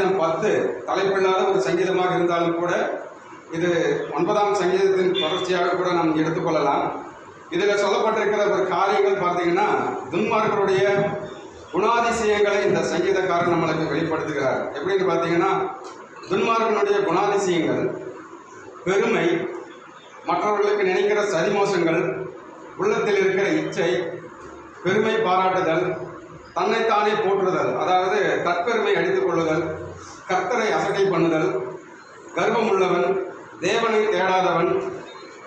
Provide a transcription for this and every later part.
சங்கீதம் பத்து தலைப்பில்லாத ஒரு சங்கீதமாக இருந்தாலும் கூட இது ஒன்பதாம் சங்கீதத்தின் தொடர்ச்சியாக கூட நாம் எடுத்துக்கொள்ளலாம் இதில் சொல்லப்பட்டிருக்கிற ஒரு காரியங்கள் பார்த்தீங்கன்னா துன்மார்களுடைய குணாதிசயங்களை இந்த சங்கீதக்காரர் நம்மளுக்கு வெளிப்படுத்துகிறார். எப்படின்னு பார்த்தீங்கன்னா துன்மார்களுடைய குணாதிசயங்கள் பெருமை மற்றவர்களுக்கு நினைக்கிற சரிமோசங்கள் உள்ளத்தில் இருக்கிற இச்சை பெருமை பாராட்டுதல் தன்னைத்தானே போற்றுதல் அதாவது தற்பெருமை அடித்துக் கொள்ளுதல் கர்த்தரை அசட்டை பண்ணுதல் கர்வம் உள்ளவன் தேவனை தேடாதவன்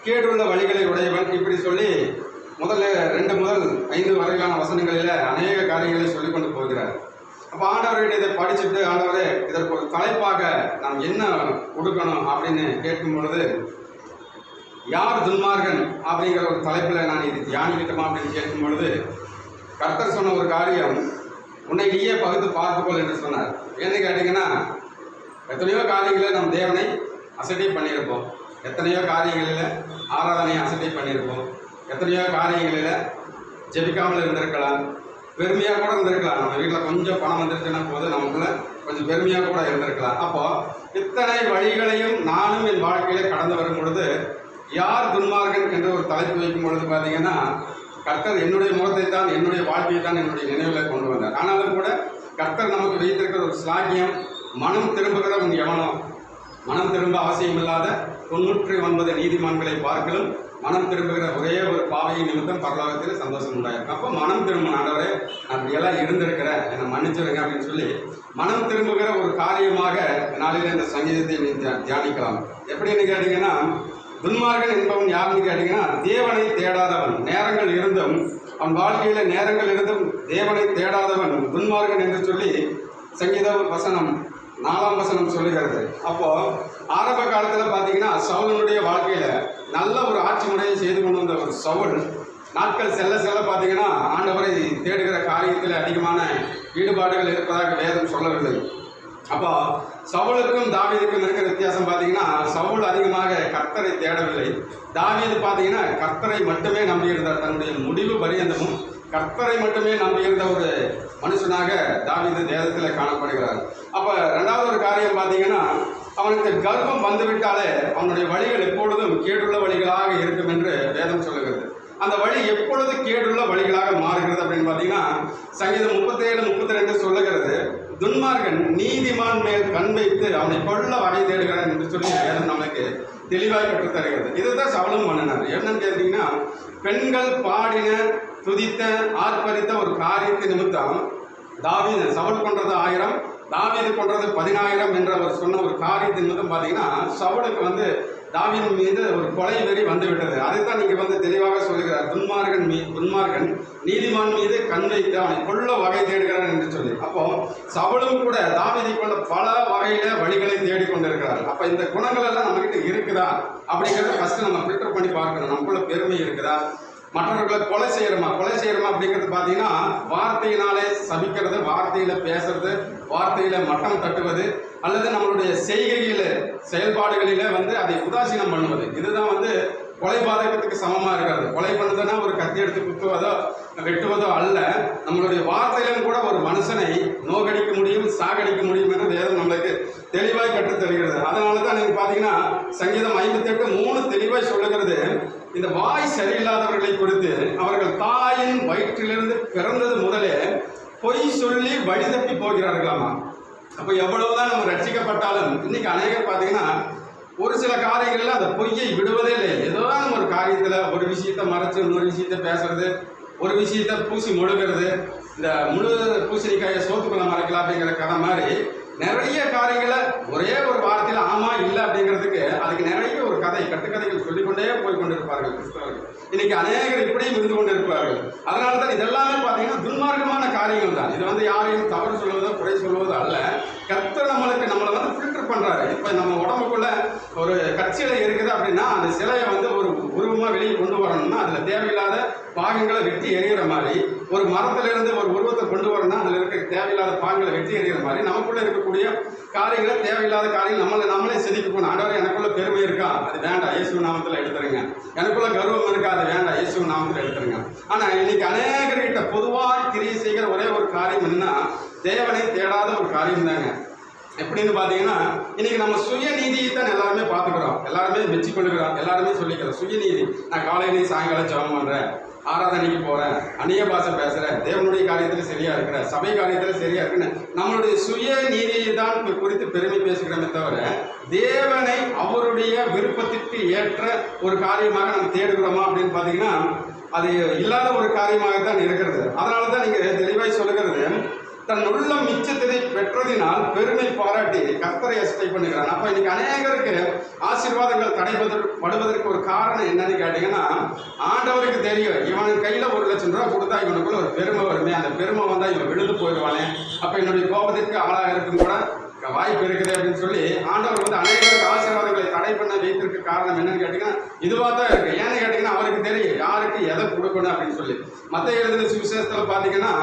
கேடுள்ள வழிகளை உடையவன். இப்படி சொல்லி முதல்ல ரெண்டு முதல் ஐந்து வரையிலான வசனங்களில் அநேக காரியங்களை சொல்லிக் கொண்டு போகிறார். அப்போ ஆண்டவர்கிட்ட இதை படிச்சுட்டு ஆண்டவரே இதற்கு ஒரு தலைப்பாக நாம் என்ன கொடுக்கணும் அப்படின்னு கேட்கும் பொழுது யார் துன்மார்கன் அப்படிங்கிற ஒரு தலைப்பில் நான் இது தியானிக்கட்டுமா அப்படின்னு கேட்கும் பொழுது கர்த்தர் சொன்ன ஒரு காரியம் உன்னை நீயே பகுத்து பார்த்துக்கொள் என்று சொன்னார். என்ன கேட்டிங்கன்னா எத்தனையோ காரியங்களில் நம் தேவனை அசட்டை பண்ணியிருப்போம். எத்தனையோ காரியங்களில் ஆராதனையை அசட்டை பண்ணியிருப்போம். எத்தனையோ காரியங்களில் ஜெபிக்காமல் இருந்திருக்கலாம். பெருமையாக கூட இருந்திருக்கலாம். நம்ம வீட்டில் கொஞ்சம் பணம் வந்துருச்சுன்னா போது நமக்குள்ள கொஞ்சம் பெருமையாக கூட இருந்திருக்கலாம். அப்போ இத்தனை வழிகளையும் நானும் என் வாழ்க்கையில கடந்து வரும் பொழுது யார் துன்மார்கன் என்று ஒரு தலைப்பு வைக்கும் பொழுது பார்த்தீங்கன்னா கர்த்தர் என்னுடைய முகத்தை தான் என்னுடைய வாழ்க்கையை தான் என்னுடைய நினைவில் கொண்டு வந்தார். ஆனாலும் கூட கர்த்தர் நமக்கு வைத்திருக்கிற ஒரு ஸ்லாக்கியம் மனம் திரும்புகிறவன் எவனோ மனம் திரும்ப அவசியமில்லாத தொண்ணூற்றி ஒன்பது நீதிமான்களை பார்க்கலும் மனம் திரும்புகிற ஒரே ஒரு பாவையை நிமித்தம் பரலோகத்தில் சந்தோஷம் உண்டாயிருக்கும். அப்போ மனம் திரும்ப ஆண்டவரே நான் இப்படியெல்லாம் இருந்திருக்கிறேன் என்னை மன்னிச்சிருங்க அப்படின்னு சொல்லி மனம் திரும்புகிற ஒரு காரியமாக நாளில் இந்த சங்கீதத்தை நீ தியா- தியானிக்கலாம். எப்படின்னு கேட்டீங்கன்னா துன்மார்கன் என்பவன் யாருன்னு கேட்டிங்கன்னா தேவனை தேடாதவன். நேரங்கள் இருந்தும் அவன் வாழ்க்கையில் நேரங்கள் இருந்தும் தேவனை தேடாதவன் துன்மார்கன் என்று சொல்லி சங்கீத வசனம் நாலாம் வசனம் சொல்லுகிறது. அப்போ ஆரம்ப காலத்துல பாத்தீங்கன்னா சவுலனுடைய வாழ்க்கையில நல்ல ஒரு ஆட்சி முறையை செய்து கொண்டு வந்த ஒரு சவுல் நாட்கள் செல்ல செல்ல பார்த்தீங்கன்னா ஆண்டவரை தேடுகிற காரியத்தில் அதிகமான ஈடுபாடுகள் இருப்பதாக வேதம் சொல்லவில்லை. அப்போ சவுலுக்கும் தாவீதுக்கும் இருக்கிற வித்தியாசம் பார்த்தீங்கன்னா சவுல் அதிகமாக கர்த்தரை தேடவில்லை. தாவீது பார்த்தீங்கன்னா கர்த்தரை மட்டுமே நம்பியிருந்தார். தன்னுடைய முடிவு பரியந்தமும் கர்த்தரை மட்டுமே நம்பியிருந்த ஒரு மனுஷனாக தாவீது வேதத்தில் காணப்படுகிறார். அப்போ ரெண்டாவது ஒரு காரியம் பார்த்தீங்கன்னா அவனுக்கு கர்ப்பம் வந்துவிட்டாலே அவனுடைய வழிகள் எப்பொழுதும் கேடுள்ள வழிகளாக இருக்கும் என்று வேதம் சொல்லுகிறது. அந்த வழி எப்பொழுது கேடுள்ள வழிகளாக மாறுகிறது அப்படின்னு பார்த்தீங்கன்னா சங்கீதம் முப்பத்தேழு முப்பத்தி ரெண்டு சொல்லுகிறது துன்மார்கன் நீதிமான் மேல் கண் வைத்து அவனை கொள்ள வகை தேடுகிறான் என்று சொல்லி வேதம் நமக்கு தெளிவாக கற்றுத்தருகிறது. இதுதான் சவலம் பண்ணினார். என்னன்னு கேட்டீங்கன்னா பெண்கள் பாடின துதித்த ஆர்ப்பரித்த ஒரு காரியத்தை நிமித்தம் தாவீது சவுல் கொன்றது ஆயிரம் தாவீது கொன்றது பதினாயிரம் என்ற அவர் சொன்ன ஒரு காரியத்தின் நிமித்தம் பார்த்தீங்கன்னா சவுலுக்கு வந்து தாவீதின் மீது ஒரு கொலை வெறி வந்து விட்டது அதைத்தான் நீங்கள் வந்து தெளிவாக சொல்லுகிறார் துன்மார்கன் மீ துன்மார்கன் நீதிமான் மீது கண் வைத்து அவனை கொள்ள வகை தேடுகிறான் என்று சொல்லி. அப்போ சவளும் கூட தாவீதை கொண்ட பல வகையில வழிகளை தேடிக்கொண்டிருக்கிறார் அப்போ இந்த குணங்கள் எல்லாம் நம்மகிட்ட இருக்குதா? அப்படிங்கிறத ஃபர்ஸ்ட் நம்ம ஃபில்டர் பண்ணி பார்க்கணும். நமக்குள்ள பெருமை இருக்குதா? மற்றவர்களை கொலை செய்யறோமா? கொலை செய்யறோமா அப்படிங்கிறது பார்த்தீங்கன்னா வார்த்தையினாலே சபிக்கிறது வார்த்தையில பேசுறது வார்த்தையில மட்டம் தட்டுவது அல்லது நம்மளுடைய செய்கையில செயல்பாடுகளில வந்து அதை உதாசீனம் பண்ணுவது. இதுதான் வந்து கொலை பாதகத்துக்கு சமமா இருக்கிறது. கொலை பண்ணுறதுன்னா ஒரு கத்தி எடுத்து குத்துவதோ வெட்டுவதோ அல்ல. நம்மளுடைய வார்த்தையிலும் கூட ஒரு மனுஷனை நோக்கடிக்க முடியும் சாகடிக்க முடியும் என்று வேதம் நம்மளுக்கு தெளிவாய் கற்றுத் தருகிறது அதனால பார்த்தீங்கன்னா சங்கீதம் ஐம்பத்தெட்டு மூணு தெளிவாக சொல்லுகிறது. இந்த வாய் சரியில்லாதவர்களை குறித்து அவர்கள் தாயின் வயிற்றிலிருந்து பிறந்தது முதலே பொய் சொல்லி வழி தப்பி போகிறார்களாமா? அப்போ எவ்வளவுதான் நம்ம ரட்சிக்கப்பட்டாலும் இன்னைக்கு அநேகர் பார்த்தீங்கன்னா ஒரு சில காரியங்களில் அந்த பொய்யை விடுவதே இல்லை. ஏதோ நம்ம ஒரு காரியத்தில் ஒரு விஷயத்தை மறைச்சு இன்னொரு விஷயத்த பேசுறது ஒரு விஷயத்தை பூசி முழுகிறது. இந்த முழு பூசணிக்காயை சோத்துக்குள்ள மறைக்கலாம் அப்படிங்கிற கதை மாதிரி நிறைய காரியங்களை ஒரே ஒரு வார்த்தையில் ஆமா இல்லை அப்படிங்கிறதுக்கு அதுக்கு நிறைய ஒரு கதை கட்டுக்கதைகள் சொல்லிக்கொண்டே போய் கொண்டிருப்பார்கள் கிறிஸ்தவர்கள். இன்னைக்கு அநேகர் இப்படியும் இருந்து கொண்டிருப்பார்கள் அதனால தான் இதெல்லாமே பார்த்தீங்கன்னா துன்மார்க்கமான காரியங்கள் தான். இது வந்து யாரையும் தவறு சொல்வதோ குறை சொல்வதோ அல்ல. கர்த்தர் நம்மளுக்கு நம்மளை வந்து ஃபில்டர் பண்றாரு. இப்போ நம்ம உடம்புக்குள்ள ஒரு கட்சியில இருக்குது அப்படின்னா அந்த சிலையை வந்து ஒரு உருவமா வெளியே கொண்டு வரணும்னா அதுல தேவையில்லாத பாகங்களை வெட்டி எறிகிற மாதிரி ஒரு மரத்துல இருந்து ஒரு உருவத்தை கொண்டு வரணும்னா அதுல இருக்க தேவையில்லாத பாகங்களை வெட்டி எறிகிற மாதிரி நமக்குள்ள இருக்கக்கூடிய காரியங்களை தேவையில்லாத காரியங்கள் நம்மளை நம்மளே செதுக்கணும் ஆண்டவர் எனக்குள்ள பெருமை இருக்கா? அது வேண்டாம். இயேசு நாமத்துல எடுத்துருங்க. எனக்குள்ள கர்வம் இருக்கா? அது வேண்டாம். இயேசு நாமத்துல எடுத்துருங்க. ஆனா இன்னைக்கு அநேகர்கிட்ட பொதுவாக கிரியை செய்கிற ஒரே ஒரு காரியம் என்ன தேவனை தேடாத ஒரு காரியம் தாங்க. எப்படின்னு பார்த்தீங்கன்னா இன்னைக்கு நம்ம சுயநீதியை தான் எல்லாருமே பார்த்துக்கிறோம். எல்லாருமே மெச்சிக்கொள்ளுகிறோம் எல்லாருமே சொல்லிக்கிறோம் சுயநீதி நான் காலையிலையும் சாயங்காலம் ஜபம் பண்ணுறேன் ஆராதனைக்கு போகிறேன் அந்நிய பாஷை பேசுகிறேன் தேவனுடைய காரியத்தில் சரியா இருக்கிறேன் சபை காரியத்தில் சரியா இருக்குன்னு. நம்மளுடைய சுய நீதியை தான் குறித்து பெருமை பேசுகிறோமே தவிர தேவனை அவருடைய விருப்பத்திற்கு ஏற்ற ஒரு காரியமாக நம்ம தேடுகிறோமா அப்படின்னு பார்த்தீங்கன்னா அது இல்லாத ஒரு காரியமாக தான் இருக்கிறது. அதனால தான் நீங்கள் தெளிவாய் சொல்லுகிறது தன் உள்ளம் மிச்சத்தினை பெற்றதினால் பெருமை பாராட்டி கர்த்தரை எஸ்டை பண்ணுகிறான். அப்ப இன்னைக்கு அநேகருக்கு ஆசீர்வாதங்கள் தடைபதற்கு படுவதற்கு ஒரு காரணம் என்னன்னு கேட்டீங்கன்னா ஆண்டவருக்கு தெரியும். இவன் கையில ஒரு லட்சம் ரூபாய் கொடுத்தா இவனுக்குள்ள ஒரு பெருமை வருமே. அந்த பெருமை வந்தா இவன் விழுந்து போயிடுவானே. அப்ப என்னுடைய கோபத்திற்கு ஆளாக இருக்கும் கூட வாய்ப்பு இருக்குது அப்படின்னு சொல்லி ஆண்டவர் வந்து அநேகருக்கு ஆசீர்வாதங்களை தடை பண்ண வைத்திருக்க காரணம் என்னன்னு கேட்டீங்கன்னா இதுவாக தான் இருக்கு. ஏன்னு கேட்டீங்கன்னா அவருக்கு தெரியும். யாருக்கு எதை கொடுக்கணும் அப்படின்னு சொல்லி. மத்த எழுதின சுவிசேஷத்துல பாத்தீங்கன்னா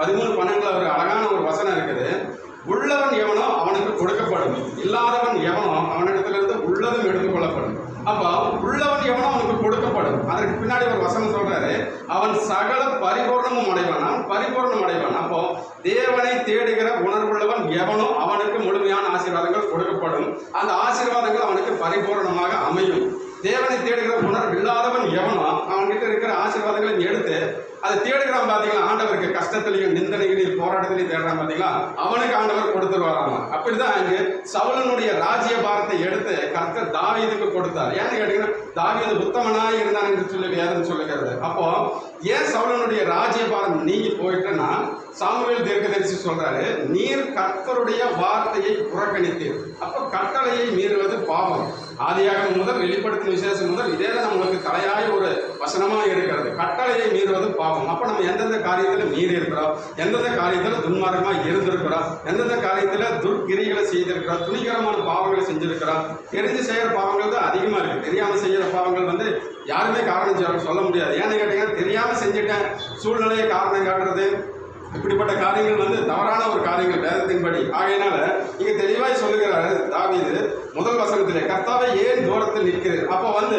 பதிமூணு பன்னெண்டுல ஒரு அழகான ஒரு வசனம் இருக்குது. உள்ளவன் எவனோ அவனுக்கு கொடுக்கப்படும். இல்லாதவன் எவனோ அவனிடத்துல இருந்து உள்ளதும் எடுத்துக்கொள்ளப்படும். அப்போ உள்ளவன் எவனோ அவனுக்கு கொடுக்கப்படும். அதற்கு பின்னாடி ஒரு வசனம் சொல்றாரு. அவன் சகல பரிபூர்ணமும் அடைவான் பரிபூர்ணம் அடைவான் அப்போ தேவனை தேடுகிற உணர்வுள்ளவன் எவனோ அவனுக்கு முழுமையான ஆசீர்வாதங்கள் கொடுக்கப்படும். அந்த ஆசீர்வாதங்கள் அவனுக்கு பரிபூர்ணமாக அமையும். தேவனை தேடுகிற உணர்வு இல்லாதவன் எவனோ அவன்கிட்ட இருக்கிற ஆசீர்வாதம் அதை தேடுகிறான் பாத்தீங்களா? ஆண்டவருக்கு கஷ்டத்திலையும் நிந்தனைகளையும் போராட்டத்திலையும் தேடுறான் பாத்தீங்களா? அவனுக்கு ஆண்டவர் கொடுத்துருவாராம்? அப்படிதான் இங்கு சவுலனுடைய ராஜ்ய பாரத்தை எடுத்து கர்த்தர் தாவீதுக்கு கொடுத்தார். ஏன்னு கேட்டீங்கன்னா தாவீது உத்தமனாய் இருந்தான் என்று சொல்லி வேதம் சொல்லுகிறது. அப்போ ஏன் சவுலனுடைய ராஜ்ய பாரம் நீங்கி போயிட்டுன்னா சாமுவேல் தீர்க்கதரிசி சொல்றாரு நீர் கர்த்தருடைய வார்த்தையை புறக்கணித்தீர். அப்போ கட்டளையை மீறுவது பாவம். ஆதியாக முதல் வெளிப்படுத்தின விசேஷம் முதல் இதே தான் நம்மளுக்கு தலையாய ஒரு வசனமாக இருக்கிறது. கட்டளையை மீறுவது பாவம். அப்போ நம்ம எந்தெந்த காரியத்தில் மீறி இருக்கிறோம்? எந்தெந்த காரியத்தில் துன்மார்க்கமாக இருந்திருக்கிறோம்? எந்தெந்த காரியத்தில் துர்கிரிகளை செய்திருக்கிறோம்? துணிகரமான பாவங்களை செஞ்சிருக்கிறோம்? தெரிஞ்சு செய்கிற பாவங்கள் தான் அதிகமாக இருக்குது தெரியாமல் செய்கிற பாவங்கள் வந்து யாருமே காரணம் சொல்ல- சொல்ல முடியாது. ஏன்னு கேட்டீங்கன்னா தெரியாமல் செஞ்சுட்டேன் சூழ்நிலையை காரணம் காட்டுறது இப்படிப்பட்ட காரியங்கள் வந்து தவறான ஒரு காரியங்கள் வேதத்தின்படி. ஆகையினால இங்க தெளிவாய் சொல்லுகிறாரு தாவீது முதல் வசனத்திலே கர்த்தாவை ஏன் தூரத்தில் நிற்கிறது அப்போ வந்து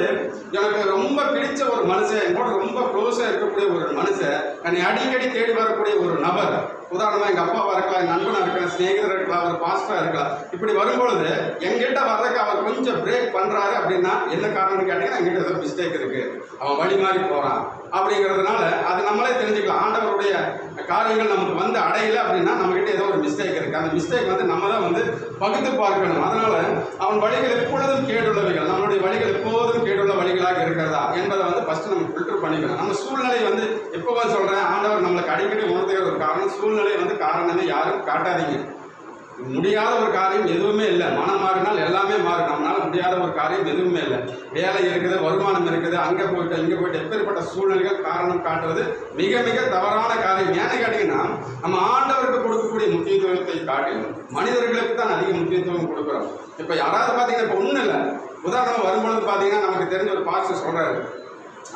எனக்கு ரொம்ப பிடிச்ச ஒரு மனுஷன் என்னோட ரொம்ப க்ளோஸா இருக்கக்கூடிய ஒரு மனுஷன் என்னை அடிக்கடி தேடி வரக்கூடிய ஒரு நபர். உதாரணமா எங்க அப்பாவா இருக்கலாம் என் நண்பனா இருக்கலாம் சிநேகிதரா இருக்கலாம் ஒரு பாஸ்டரா இருக்கலாம். இப்படி வரும்பொழுது எங்கிட்ட வர்றதுக்கு கொஞ்சம் பிரேக் பண்றாரு அப்படின்னா என்ன காரணம்னு கேட்டீங்கன்னா எங்கிட்ட ஏதோ மிஸ்டேக் இருக்குது அவன் வழி மாறி போறான். அப்படிங்கிறதுனால அது நம்மளே தெரிஞ்சுக்கலாம். ஆண்டவருடைய காரியங்கள் நமக்கு வந்து அடையலை அப்படின்னா நம்ம ஏதோ ஒரு மிஸ்டேக் இருக்குது அந்த மிஸ்டேக் வந்து நம்ம தான் வந்து பகுத்து பார்க்கணும். அதனால அவன் வழிகள் எப்பொழுதும் கேடுள்ளவைகள். நம்மளுடைய வழிகள் எப்போதும் கேடுள்ள வழிகளாக இருக்கிறதா என்பதை வந்து ஃபஸ்ட்டு நம்ம ஃபில்டர் பண்ணிக்கணும். நம்ம சூழ்நிலை வந்து எப்போ சொல்கிறேன் ஆண்டவர் நம்மளுக்கு அடிக்கடி உணர்த்துகிற ஒரு காரணம் சூழ்நிலை வந்து காரணமே யாரும் காட்டாதீங்க. முடியாத ஒரு காரியம் எதுவுமே இல்லை. மனம் மாறினால் எல்லாமே மாறும். நம்மளால முடியாத ஒரு காரியம் எதுவுமே இல்லை. வேலை இருக்குது வருமானம் இருக்குது அங்கே போயிட்டு இங்கே போயிட்டு எப்பேற்பட்ட சூழ்நிலைகள் காரணம் காட்டுறது மிக மிக தவறான காரியம். ஏன்னு கேட்டீங்கன்னா நம்ம ஆண்டவருக்கு கொடுக்கக்கூடிய முக்கியத்துவத்தை காட்டிலும் மனிதர்களுக்கு தான் அதிக முக்கியத்துவம் கொடுக்குறோம். இப்போ யாராவது பார்த்தீங்கன்னா இப்போ ஒன்றும் இல்லை. உதாரணம் வரும்பொழுது பார்த்தீங்கன்னா நமக்கு தெரிஞ்ச ஒரு பாஸ்டர் சொல்கிறாரு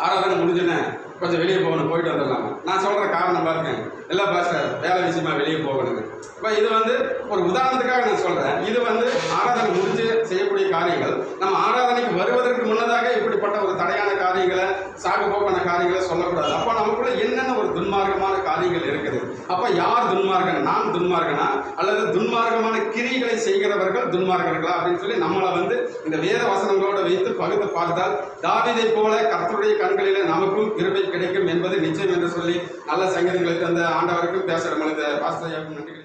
ஆராதனை முடிஞ்சுன்னு கொஞ்சம் வெளியே போகணும் போயிட்டு வந்துடலாம். நான் சொல்கிற காரணம் பாருங்க. இல்லை பாஸ்டர் வேலை விஷயமா வெளியே போகணுங்க. இப்போ இது வந்து ஒரு உதாரணத்துக்காக நான் சொல்கிறேன் இது வந்து ஆராதனை முடிஞ்சு செய்யக்கூடிய காரியங்கள். நம்ம ஆராதனைக்கு வருவதற்கு முன்னதாக இப்படிப்பட்ட ஒரு தடையான காரியங்களை சாகு போக்கான காரியங்களை சொல்லக்கூடாது. அப்போ நமக்குள்ள என்னென்ன ஒரு துன்மார்க்கமான காரியங்கள் இருக்குது? அப்போ யார் துன்மார்க்கன்? நான் துன்மார்க்கனா? அல்லது துன்மார்க்கமான கிரிகளை செய்கிறவர்கள் துன்மார்க்கர்களா? அப்படின்னு சொல்லி நம்மளை வந்து இந்த வேத வசனங்களோடு வைத்து பகுத்து பார்த்தால் தாவிதை போல கர்த்தருடைய கண்களில் நமக்கும் கிருபை கிடைக்கும் என்பது நிச்சயம் என்று சொல்லி நல்ல சங்கீதங்களை தந்த ஆண்டவருக்கும் பேசுகிற மனித பாஸ்தர் நன்றி